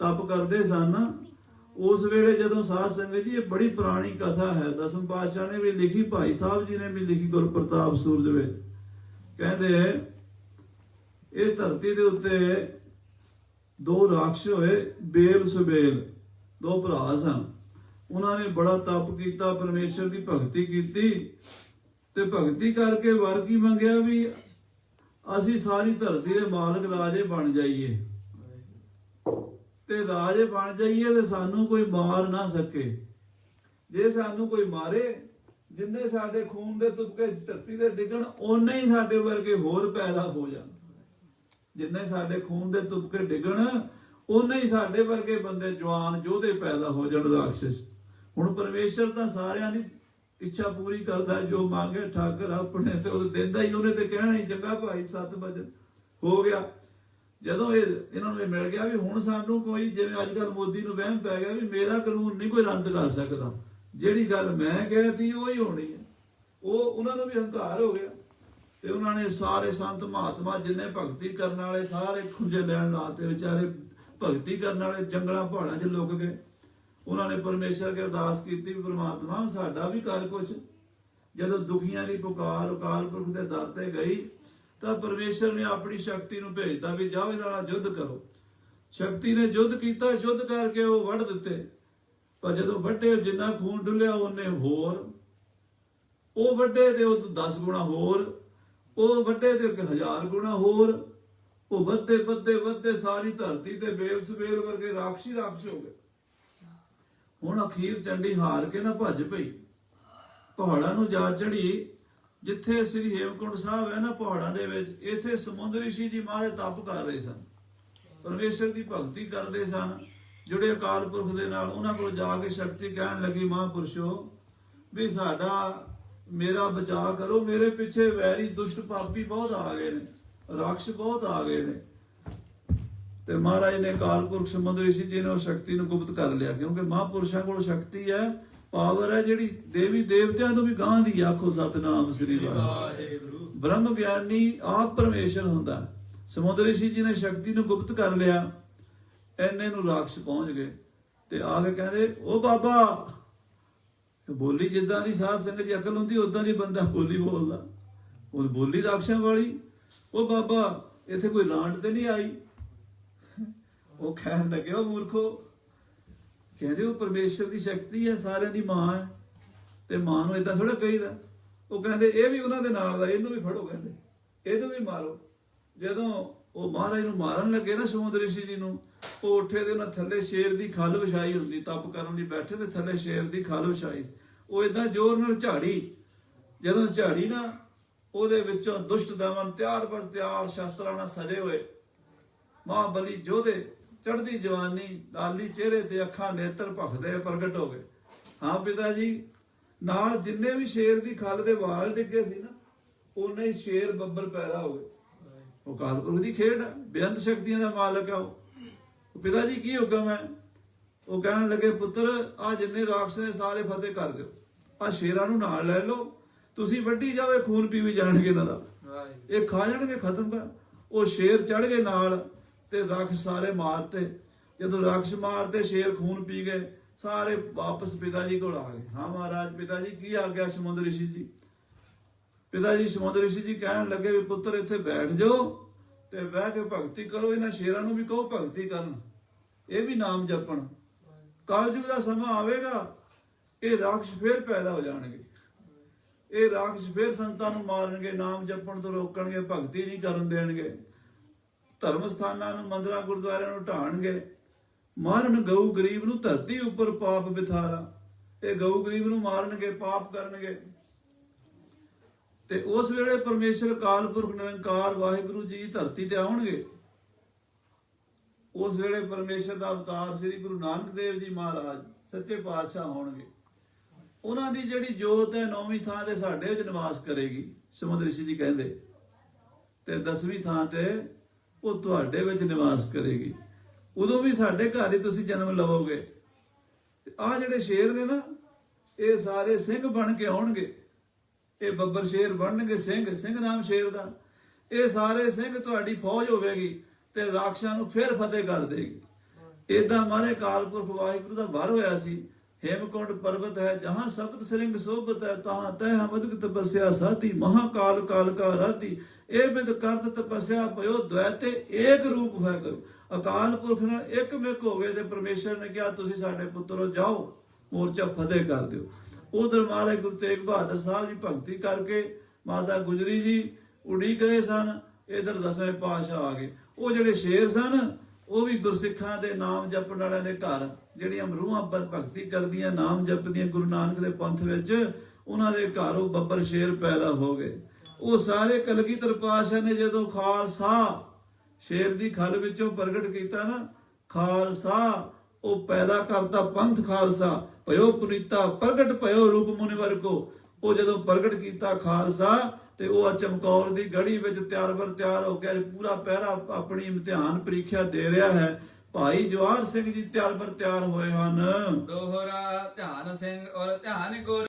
ਤਪ ਕਰਦੇ ਸਨ। ਉਸ ਵੇਲੇ ਜਦੋਂ ਸਾਧ ਸੰਗਤ ਜੀ, ਇਹ ਬੜੀ ਪੁਰਾਣੀ ਕਥਾ ਹੈ। ਦਸਮ ਪਾਤਸ਼ਾਹ ਨੇ ਵੀ ਲਿਖੀ, ਭਾਈ ਸਾਹਿਬ ਜੀ ਨੇ ਵੀ ਲਿਖੀ ਗੁਰ ਸੂਰਜ ਵਿੱਚ। ਕਹਿੰਦੇ, ਇਹ ਧਰਤੀ ਦੇ ਉੱਤੇ ਦੋ ਰਾਖਸ਼ ਹੋਏ, ਬੇਲ ਸੁਬੇਲ, ਦੋ ਭਰਾ ਸਨ। ਉਹਨਾਂ ਨੇ ਬੜਾ ਤਪ ਕੀਤਾ, ਪਰਮੇਸ਼ਰ ਦੀ ਭਗਤੀ ਕੀਤੀ ਤੇ ਭਗਤੀ ਕਰਕੇ ਵਰ ਕੀ ਮੰਗਿਆ ਵੀ ਅਸੀਂ ਸਾਰੀ ਧਰਤੀ ਦੇ ਮਾਲਕ ਰਾਜੇ ਬਣ ਜਾਈਏ। ਤੇ ਰਾਜੇ ਬਣ ਜਾਈਏ ਤੇ ਸਾਨੂੰ ਕੋਈ ਮਾਰ ਨਾ ਸਕੇ। ਜੇ ਸਾਨੂੰ ਕੋਈ ਮਾਰੇ, ਜਿੰਨੇ ਸਾਡੇ ਖੂਨ ਦੇ ਤੁਪਕੇ ਧਰਤੀ ਤੇ ਡਿੱਗਣ, ਓਨੇ ਹੀ ਸਾਡੇ ਵਰਗੇ ਹੋਰ ਪੈਦਾ ਹੋ ਜਾਣ। ਜਿੰਨੇ ਸਾਡੇ ਖੂਨ ਦੇ ਤੁਪਕੇ ਡਿੱਗਣ, ਓਨੇ ਹੀ ਸਾਡੇ ਵਰਗੇ ਬੰਦੇ ਜਵਾਨ ਯੋਧੇ ਪੈਦਾ ਹੋ ਜਾਣ ਰਾਖਸ਼ ਹੁਣ ਪਰਮੇਸ਼ਰ ਤਾਂ ਸਾਰਿਆਂ ਦੀ ਇੱਛਾ ਪੂਰੀ ਕਰਦਾ ਜੋ ਮੰਗੇ ਠਾਕਰ ਆਪਣੇ ਤੇ ਉਹ ਦਿੰਦਾ ਹੀ, ਉਹਨੇ ਤੇ ਕਹਿਣਾ ਹੀ, ਚੰਗਾ ਭਾਈ, ਸੱਤ ਵਜਨ ਹੋ ਗਿਆ। ਜਦੋਂ ਇਹ ਇਹਨਾਂ ਨੂੰ ਇਹ ਮਿਲ ਗਿਆ ਵੀ ਹੁਣ ਸਾਨੂੰ ਕੋਈ ਜਿਵੇਂ ਅੱਜ ਕੱਲ ਮੋਦੀ ਨੂੰ ਵਹਿਮ ਪੈ ਗਿਆ ਵੀ ਮੇਰਾ ਕਾਨੂੰਨ ਨਹੀਂ ਕੋਈ ਰੱਦ ਕਰ ਸਕਦਾ। ਜਿਹੜੀ ਗੱਲ ਮੈਂ ਕਹਿਤੀ ਉਹ ਹੀ ਹੋਣੀ ਹੈ। ਉਹ ਉਹਨਾਂ ਨੂੰ ਵੀ ਹੰਕਾਰ ਹੋ ਗਿਆ। ਤੇ ਉਹਨਾਂ ਨੇ ਸਾਰੇ ਸੰਤ ਮਹਾਤਮਾ ਜਿੰਨੇ ਭਗਤੀ ਕਰਨ ਵਾਲੇ, ਸਾਰੇ ਖੁੰਝੇ ਲੈਣ ਲਾਤੇ ਵਿਚਾਰੇ ਭਗਤੀ ਕਰਨ ਵਾਲੇ, ਜੰਗਲਾਂ ਪਹਾੜਾਂ 'ਚ ਲੁਕ ਗਏ। ਉਹਨਾਂ ਨੇ ਪਰਮੇਸ਼ਰ ਕੇ ਅਰਦਾਸ ਕੀਤੀ ਵੀ ਪ੍ਰਮਾਤਮਾ ਸਾਡਾ ਵੀ ਕਰ ਕੁਛ। ਜਦੋਂ ਦੁਖੀਆਂ ਦੀ ਪੁਕਾਰ ਅਕਾਲ ਪੁਰਖ ਦੇ ਦਰ ਤੇ ਗਈ ਤਾਂ ਪਰਮੇਸ਼ਰ ਨੇ ਆਪਣੀ ਸ਼ਕਤੀ ਨੂੰ ਭੇਜਤਾ ਵੀ ਜਾਓ ਇਹਨਾਂ ਨਾਲ ਯੁੱਧ ਕਰੋ। ਸ਼ਕਤੀ ਨੇ ਯੁੱਧ ਕੀਤਾ, ਯੁੱਧ ਕਰਕੇ ਉਹ ਵੱਢ ਦਿੱਤੇ। ਪਰ ਜਦੋਂ ਵੱਡੇ ਜਿੰਨਾ ਖੂਨ ਡੁੱਲਿਆ, ਉਹਨੇ ਹੋਰ। ਉਹ ਵੱਡੇ ਤੇ ਉਹ 10 ਗੁਣਾ ਹੋਰ। ਉਹ ਵੱਡੇ ਤੇ ਇੱਕ ਹਜ਼ਾਰ ਗੁਣਾ ਹੋਰ। ਉਹ ਵੱਧੇ ਵੱਧੇ ਵੱਧੇ ਸਾਰੀ ਧਰਤੀ ਤੇ ਬੇਲ ਸਵੇਲ ਵਰਗੇ ਰਾਖਸ਼ੀ ਰਾਖਸ਼ ਹੋ ਗਏ। ਹੁਣ ਅਖੀਰ ਚੰਡੀ ਹਾਰ ਕੇ ਨਾ ਭੱਜ ਪਈ। ਪਹਾੜਾਂ ਨੂੰ ਜਾ ਚੜੀ ਜਿੱਥੇ ਸ੍ਰੀ ਹੇਮਕੁੰਡ ਸਾਹਿਬ ਹੈ ਨਾ ਪਹਾੜਾਂ ਦੇ ਵਿੱਚ, ਇੱਥੇ ਸਮੁੰਦਰ ਰਿਸ਼ੀ ਜੀ ਮਹਾਰਾਜ ਤਪ ਕਰ ਰਹੇ ਸਨ। ਪਰਮੇਸ਼ਰ ਦੀ ਭਗਤੀ ਕਰਦੇ ਸਨ ਜੁੜੇ ਅਕਾਲ ਪੁਰਖ ਦੇ ਨਾਲ ਉਹਨਾਂ ਕੋਲ ਜਾ ਕੇ ਸ਼ਕਤੀ ਕਹਿਣ ਲੱਗੀ, ਮਹਾਂਪੁਰਸ਼ੋ, ਵੀ ਸਾਡਾ, ਮੇਰਾ ਬਚਾਅ ਕਰੋ, ਮੇਰੇ ਪਿੱਛੇ ਵੈਰੀ ਦੁਸ਼ਟ ਪਾਪੀ ਬਹੁਤ ਆ ਗਏ ਨੇ, ਰਾਖਸ਼ ਬਹੁਤ ਆ ਗਏ ਨੇ। ਤੇ ਮਹਾਰਾਜ ਨੇ ਅਕਾਲ ਪੁਰਖ ਸਮੁੰਦਰ ਰਿਸ਼ੀ ਜੀ ਨੇ ਉਹ ਸ਼ਕਤੀ ਨੂੰ ਗੁਪਤ ਕਰ ਲਿਆ, ਕਿਉਂਕਿ ਮਹਾਂਪੁਰਸ਼ਾਂ ਕੋਲ ਸ਼ਕਤੀ ਹੈ ਪਾਵਰ ਹੈ ਜਿਹੜੀ ਦੇਵੀ ਦੇਵਤਿਆਂ ਤੋਂ ਵੀ ਗਾਂ ਦੀ ਆਖੋ ਸਤਨਾਮ ਸ੍ਰੀ ਵਾਹਿਗੁਰੂ। ਬ੍ਰਹਮ ਗਿਆਨੀ ਆਪ ਪਰਮੇਸ਼ਰ ਹੁੰਦਾ। ਸਮੁੰਦਰ ਰਿਸ਼ੀ ਜੀ ਨੇ ਸ਼ਕਤੀ ਨੂੰ ਗੁਪਤ ਕਰ ਲਿਆ। ਐਨੇ ਨੂੰ ਰਾਖਸ਼ ਪਹੁੰਚ ਗਏ ਤੇ ਆ ਕੇ ਕਹਿੰਦੇ ਉਹ ਬਾਬਾ ਬੋਲੀ ਜਿੱਦਾਂ ਦੀ ਸਾਧ ਸੰਗਤ ਦੀ ਅਕਲ ਹੁੰਦੀ ਉਦਾਂ ਦੀ ਬੰਦਾ ਬੋਲੀ ਬੋਲਦਾ। ਉਹ ਬੋਲੀ ਰਾਖਸ਼ਾਂ ਵਾਲੀ। ਉਹ ਬਾਬਾ ਇੱਥੇ ਕੋਈ ਲਾਂਟ ਤੇ ਨਹੀਂ ਆਈ? ਉਹ ਕਹਿਣ ਲੱਗੇ ਉਹ ਮੂਰਖੋ ਕਹਿੰਦੇ ਉਹ ਪਰਮੇਸ਼ਰ ਦੀ ਸ਼ਕਤੀ ਹੈ, ਸਾਰਿਆਂ ਦੀ ਮਾਂ ਹੈ ਤੇ ਮਾਂ ਨੂੰ ਇਦਾਂ ਥੋੜਾ ਕਹੀਦਾ। ਉਹ ਕਹਿੰਦੇ, ਇਹ ਵੀ ਉਹਨਾਂ ਦੇ ਨਾਲ ਦਾ, ਇਹਨੂੰ ਵੀ ਫੜੋ ਕਹਿੰਦੇ, ਇਹਨੂੰ ਵੀ ਮਾਰੋ। ਜਦੋਂ ਉਹ ਮਹਾਰਾਜ ਨੂੰ ਮਾਰਨ ਲੱਗੇ ਨਾ ਸਮੁੰਦਰ ਰਿਸ਼ੀ ਜੀ ਨੂੰ, ਉਹ ਉੱਠੇ ਤੇ ਉਹਨਾਂ ਥੱਲੇ ਸ਼ੇਰ ਦੀ ਖੱਲ ਵਿਛਾਈ ਹੁੰਦੀ, ਤਪ ਕਰਨ ਲਈ ਬੈਠੇ ਤੇ ਥੱਲੇ ਸ਼ੇਰ ਦੀ ਖੱਲ ਵਿਛਾਈ। ਉਹ ਇਦਾਂ ਜ਼ੋਰ ਨਾਲ ਝਾੜੀ, ਜਦੋਂ ਝਾੜੀ ਨਾ, ਉਹਦੇ ਵਿੱਚੋਂ ਦੁਸ਼ਟ ਦਮਨ ਤਿਆਰ ਪਰ ਤਿਆਰ ਸ਼ਸਤਰਾਂ ਨਾਲ ਸਜੇ ਹੋਏ। ਮਹਾਬਲੀ ਜੋਧੇ ਚੜ੍ਹਦੀ ਜਵਾਨੀ ਲਾਲੀ ਚਿਹਰੇ ਤੇ ਅੱਖਾਂ ਨੇਤਰ ਭਖਦੇ ਪ੍ਰਗਟ ਹੋ ਗਏ। ਹਾਂ ਪਿਤਾ ਜੀ ਨਾਲ ਜਿੰਨੇ ਵੀ ਸ਼ੇਰ ਦੀ ਖੱਲ ਦੇ ਵਾਲ ਡਿੱਗੇ ਸੀ ਨਾ ਉਹਨੇ ਹੀ ਸ਼ੇਰ ਬੱਬਰ ਪੈਦਾ ਹੋ ਗਏ। ਉਹ ਕਾਲਪੁਰਖ ਦੀ ਖੇਡ ਹੈ ਬੇਅੰਤ ਸ਼ਕਤੀਆਂ ਦਾ ਮਾਲਕ ਹੈ ਉਹ। ਪਿਤਾ ਜੀ ਕੀ ਹੁਕਮ ਹੈ? ਉਹ ਕਹਿਣ ਲੱਗੇ ਪੁੱਤਰ ਆ ਜਿੰਨੇ ਰਾਖਸ਼ ਨੇ ਸਾਰੇ ਫਤਿਹ ਕਰ ਦਿਓ। ਆ ਸ਼ੇਰਾਂ ਨੂੰ ਨਾਲ ਲੈ ਲਓ। ਤੁਸੀਂ ਵੱਢੀ ਇਹ ਖੂਨ ਪੀਵੀ ਜਾਣਗੇ ਇਹਨਾਂ ਦਾ। ਇਹ ਖਾ ਜਾਣਗੇ ਖਤਮ ਕਰ। ਉਹ ਸ਼ੇਰ ਚੜ ਗਏ ਨਾਲ। ਤੇ ਰਾਖਸ਼ ਸਾਰੇ ਮਾਰਤੇ। ਜਦੋਂ ਰਾਖਸ਼ ਮਾਰਤੇ, ਸ਼ੇਰ ਖੂਨ ਪੀ ਗਏ, ਸਾਰੇ ਵਾਪਸ ਪਿਤਾ ਜੀ ਕੋਲ ਆ ਗਏ। ਹਾਂ ਮਹਾਰਾਜ, ਪਿਤਾ ਜੀ, ਕੀ ਆ ਗਿਆ ਸਮੁੰਦਰ ਰਿਸ਼ੀ ਜੀ? ਪਿਤਾ ਜੀ ਸਮੁੰਦਰ ਰਿਸ਼ੀ ਜੀ ਕਹਿਣ ਲੱਗੇ ਵੀ ਪੁੱਤਰ, ਇੱਥੇ ਬੈਠ ਜਾਓ ਤੇ ਬਹਿ ਕੇ ਭਗਤੀ ਕਰੋ। ਇਹਨਾਂ ਸ਼ੇਰਾਂ ਨੂੰ ਵੀ ਕਹੋ ਭਗਤੀ ਕਰਨ। ਇਹ ਵੀ ਨਾਮ ਜਪਣ। ਕਲਯੁਗ ਦਾ ਸਮਾਂ ਆਵੇਗਾ, ਇਹ ਰਾਖਸ਼ ਫੇਰ ਪੈਦਾ ਹੋ ਜਾਣਗੇ। ਇਹ ਰਾਖਸ਼ ਫੇਰ ਸੰਤਾਂ ਨੂੰ ਮਾਰਨਗੇ, ਨਾਮ ਜਪਣ ਤੋਂ ਰੋਕਣਗੇ, ਭਗਤੀ ਨਹੀਂ ਕਰਨ ਦੇਣਗੇ। ਧਰਮ ਸਥਾਨਾਂ ਨੂੰ, ਮੰਦਰਾਂ, ਗੁਰਦੁਆਰਿਆਂ ਨੂੰ ਢਾਣਗੇ ਮਾਰਨ ਗਊ ਗਰੀਬ ਨੂੰ ਧਰਤੀ ਉੱਪਰ ਪਾਪ ਬਿਥਾਰਾ ਇਹ ਗਊ ਗਰੀਬ ਨੂੰ ਮਾਰਨਗੇ, ਪਾਪ ਕਰਨਗੇ। ਤੇ ਉਸ ਵੇਲੇ ਪਰਮੇਸ਼ਰ ਕਾਲ ਪੁਰਖ ਨਿਰੰਕਾਰ ਵਾਹਿਗੁਰੂ ਜੀ ਧਰਤੀ ਤੇ ਆਉਣਗੇ। ਉਸ ਵੇਲੇ ਪਰਮੇਸ਼ਰ ਦਾ ਅਵਤਾਰ ਸ੍ਰੀ ਗੁਰੂ ਨਾਨਕ ਦੇਵ ਜੀ ਮਹਾਰਾਜ ਸੱਚੇ ਪਾਤਸ਼ਾਹ ਹੋਣਗੇ। ਉਹਨਾਂ ਦੀ ਜਿਹੜੀ ਜੋਤ ਹੈ, ਨੌਵੀਂ ਥਾਂ ਤੇ ਸਾਡੇ ਵਿੱਚ ਨਿਵਾਸ ਕਰੇਗੀ, ਸਮੁੰਦਰ ਰਿਸ਼ੀ ਜੀ ਕਹਿੰਦੇ। ਤੇ ਦਸਵੀਂ ਥਾਂ ਤੇ ਉਹ ਤੁਹਾਡੇ ਵਿੱਚ ਨਿਵਾਸ ਕਰੇਗੀ। ਉਦੋਂ ਵੀ ਸਾਡੇ ਘਰ ਹੀ ਤੁਸੀਂ ਜਨਮ ਲਵੋਗੇ। ਤੇ ਆ ਜਿਹੜੇ ਸ਼ੇਰ ਨੇ ਨਾ, ਇਹ ਸਾਰੇ ਸਿੰਘ ਬਣ ਕੇ ਆਉਣਗੇ। ਇਹ ਬੱਬਰ ਸ਼ੇਰ ਬਣਨਗੇ ਸਿੰਘ ਸਿੰਘ ਨਾਮ ਸ਼ੇਰ ਦਾ। ਇਹ ਸਾਰੇ ਸਿੰਘ ਤੁਹਾਡੀ ਫੌਜ ਹੋਵੇਗੀ ਤੇ ਰਾਖਸ਼ਾਂ ਨੂੰ ਫਿਰ ਫਤਿਹ ਕਰ ਦੇਗੀ। ਏਦਾਂ ਮਾਰੇ ਕਾਲਪੁਰਖ ਵਾਹਿਗੁਰੂ ਦਾ ਵਰ ਹੋਇਆ ਸੀ। ਹੇਮਕੁੰਡ ਪਰਬਤ ਹੈ, ਜਹਾਂ ਸਬਤ ਸ੍ਰਿੰਗ ਸੋਭਤ ਹੈ ਤਹਾਂ ਤੈ ਹਮਦਕ ਤਪੱਸਿਆ ਸਾਧੀ, ਮਹਾਕਾਲ ਕਾਲ ਕਾ ਰਾਧੀ। ਇਹ ਬਿਦ ਕਰਤ ਤਪੱਸਿਆ ਭਇਓ ਦ્વੈਤੇ ਏਕ ਰੂਪ ਹੈ ਕਰੋ ਅਕਾਲ ਪੁਰਖ ਨਾਲ ਇੱਕ ਮਿਕ ਹੋ ਗਏ ਤੇ ਪਰਮੇਸ਼ਰ ਨੇ ਕਿਹਾ, ਤੁਸੀਂ ਸਾਡੇ ਪੁੱਤਰੋ, ਜਾਓ, ਮੋਰਚਾ ਫਤਿਹ ਕਰ ਦਿਓ। ਉਧਰ ਮਹਾਰਾਜ ਗੁਰੂ ਤੇਗ ਬਹਾਦਰ ਸਾਹਿਬ ਜੀ ਭਗਤੀ ਕਰਕੇ ਮਾਤਾ ਗੁਜਰੀ ਜੀ ਉਡੀਕ ਰਹੇ ਸਨ, ਇਧਰ ਦਸਵੇਂ ਪਾਤਸ਼ਾਹ ਆ ਗਏ। ਉਹ ਜਿਹੜੇ ਸ਼ੇਰ ਸਨ ਉਹ ਵੀ ਗੁਰਸਿੱਖਾਂ ਦੇ ਨਾਮ ਜਪਣ ਵਾਲਿਆਂ ਦੇ ਘਰ, ਜਿਹੜੀਆਂ ਰੂਹਾਂ ਭਗਤੀ ਕਰਦੀਆਂ, ਨਾਮ ਜਪਦੀਆਂ ਗੁਰੂ ਨਾਨਕ ਦੇ ਪੰਥ ਵਿੱਚ, ਉਹਨਾਂ ਦੇ ਘਰ ਉਹ ਬੱਬਰ ਸ਼ੇਰ ਪੈਦਾ ਹੋ ਗਏ। ਉਹ ਸਾਰੇ ਕਲਗੀਧਰ ਪਾਤਸ਼ਾਹ ਨੇ ਜਦੋਂ ਖਾਲਸਾ ਸ਼ੇਰ ਦੀ ਖਲ ਵਿੱਚੋਂ ਪ੍ਰਗਟ ਕੀਤਾ ਨਾ, ਖਾਲਸਾ, ਉਹ ਪੈਦਾ ਕਰਤਾ ਪੰਥ ਖਾਲਸਾ, ਭਇਓ ਪੁਨੀਤਾ ਪ੍ਰਗਟ ਭਇਓ ਰੂਪ ਮੁਨੀਵਰ ਕੋ ਉਹ ਜਦੋਂ ਪ੍ਰਗਟ ਕੀਤਾ ਖਾਲਸਾ ਤੇ ਉਹ ਆ ਚਮਕੌਰ ਦੀ ਗੜੀ ਵਿੱਚ ਤਿਆਰ ਬਰ ਤਿਆਰ ਹੋ ਕੇ ਪੂਰਾ ਪਹਿਰਾ ਆਪਣੀ ਇਮਤਿਹਾਨ ਪ੍ਰੀਖਿਆ ਦੇ ਰਿਹਾ ਹੈ। ਭਾਈ ਜਵਾਹਰ ਸਿੰਘ ਜੀ ਤਿਆਰ ਬਰ ਤਿਆਰ ਹੋਏ ਹਨ। ਦੋਹਰਾ ਧਿਆਨ ਸਿੰਘ ਔਰ ਧਿਆਨ ਗੁਰ